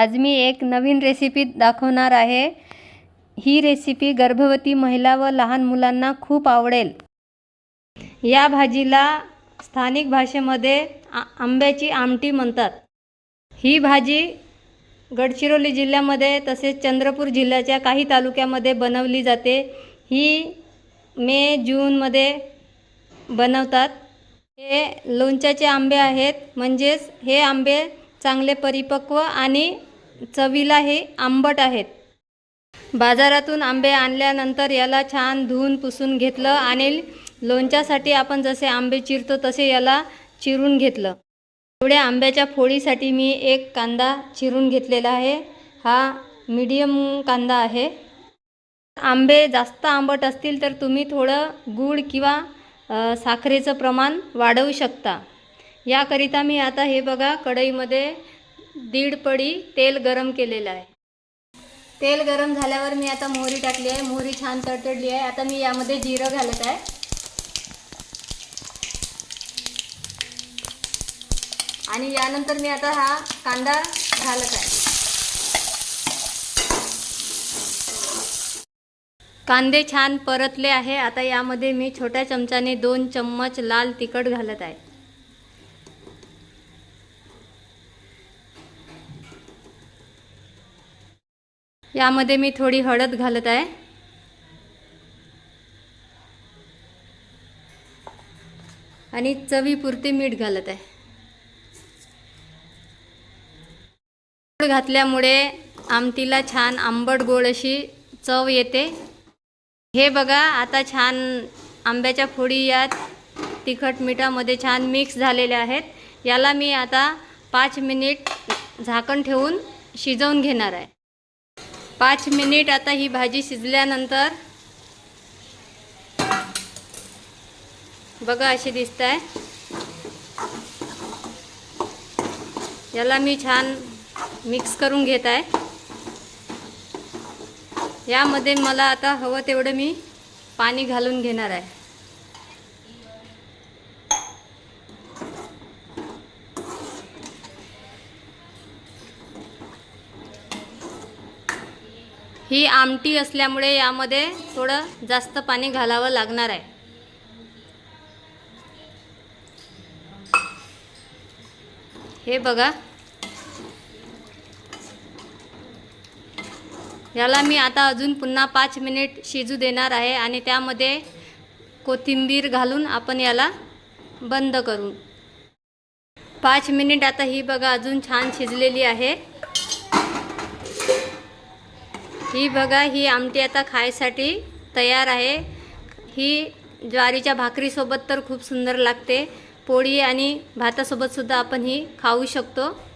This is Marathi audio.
आज मी एक नवीन रेसिपी दाखवणार आहे. ही रेसिपी गर्भवती महिला व लहान मुलांना खूप आवडेल. या भाजीला स्थानिक भाषेमध्ये आ आंब्याची आमटी म्हणतात. ही भाजी गडचिरोली जिल्ह्यामध्ये तसेच चंद्रपूर जिल्ह्याच्या काही तालुक्यामध्ये बनवली जाते. ही मे जूनमध्ये बनवतात. हे लोणच्याचे आंबे आहेत. म्हणजेच हे आंबे चांगले परिपक्व आणि चवीला हे आंबट आहेत. बाजारातून आंबे आणल्यानंतर याला छान धुवून पुसून घेतलं आणि लोणच्यासाठी आपण जसे आंबे चिरतो तसे याला चिरून घेतलं. एवढ्या आंब्याच्या फोडीसाठी मी एक कांदा चिरून घेतलेला आहे. हा मीडियम कांदा आहे. आंबे जास्त आंबट असतील तर तुम्ही थोडं गूळ किंवा साखरेचं प्रमाण वाढवू शकता. याकरिता मी आता हे बघा कढईमध्ये दीड पडी तेल गरम केलेलं आहे. तेल गरम झाल्यावर मी आता मोहरी टाकली आहे. मोहरी छान तडतडली आहे. आता मी यामध्ये जिरं घालत आहे. आणि यानंतर मी आता हा कांदा घालत आहे. कांदे छान परतले आहे. आता यामध्ये मी छोट्या चमच्याने दोन चम्मच लाल तिखट घालत आहे. यामध्ये मी थोडी हळद घालत आहे. आणि चवीपुरते मीठ घालत आहे. गोड घातल्यामुळे आमटीला छान आंबट गोड अशी चव येते. हे बघा आता छान आंब्याच्या फोडी यात तिखट मिठामध्ये छान मिक्स झालेल्या आहेत. याला मी आता पाच मिनिट झाकण ठेवून शिजवून घेणार आहे. पाच मिनिट आता ही भाजी शिजल्यानंतर बघा अशी दिसत आहे याला मी छान मिक्स करून घेत आहे. यामध्ये मला आता हवं तेवढं मी पाणी घालून घेणार आहे. ही आमटी असल्यामुळे यामध्ये थोडं जास्त पाणी घालावं लागणार आहे. हे बघा. याला मी आता अजून पुन्हा पाच मिनिट शिजू देणार आहे आणि त्यामध्ये कोथिंबीर घालून आपण याला बंद करू. पाच मिनिट आता ही बघा अजून छान शिजलेली आहे. ही बघा ही आमटी आता खायसाठी तयार आहे. ही ज्वारीच्या भाकरीसोबत तर खूप सुंदर लागते. पोळी आणि भातासोबतसुद्धा आपण ही खाऊ शकतो.